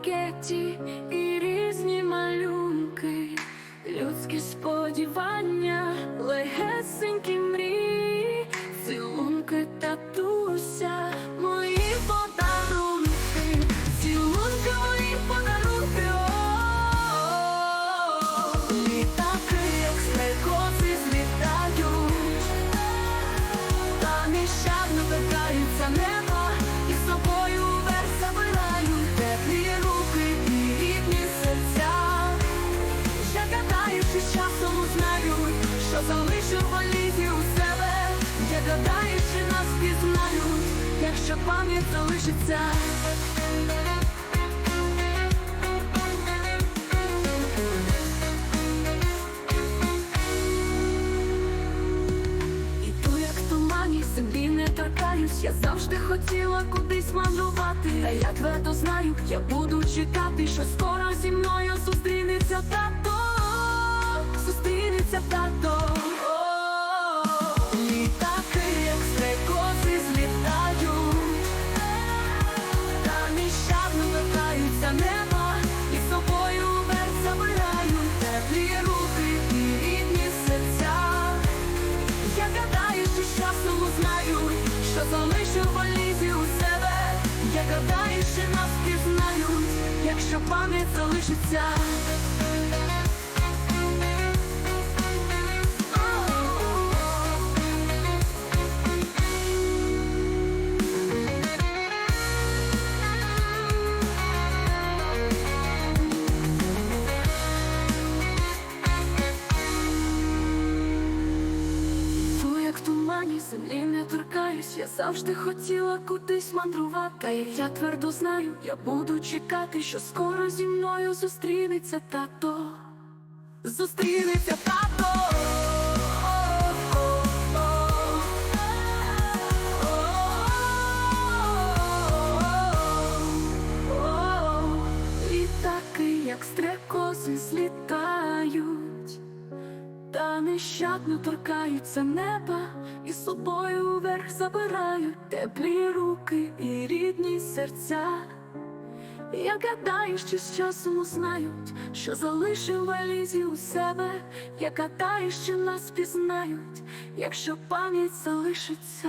макеті і різні малюнки, людські сподівання, легесенькі мрії. Часом узнають, що залишив в валізі у себе. Я гадаю, що нас пізнають, якщо пам'ять залишиться. Як землі не торкаюсь, я завжди хотіла кудись мандрувати. Та я твердо знаю, я буду чекати, що скоро зі мною зустрінеться тато, що залишив валізі у себе. Я гадаю, що нас пізнають, якщо пам'ять залишиться. Торкаюсь, я завжди хотіла кудись мандрувати. Та я твердо знаю, я буду чекати, що скоро зі мною зустрінеться тато. Зустрінеться тато. Літаки, як стрекози, злітають. Та нещадно торкаються неба і собою вверх забирають теплі руки і рідні серця. Я гадаю, що з часом узнають, що залишив валізі у себе. Я гадаю, що нас пізнають, якщо пам'ять залишиться.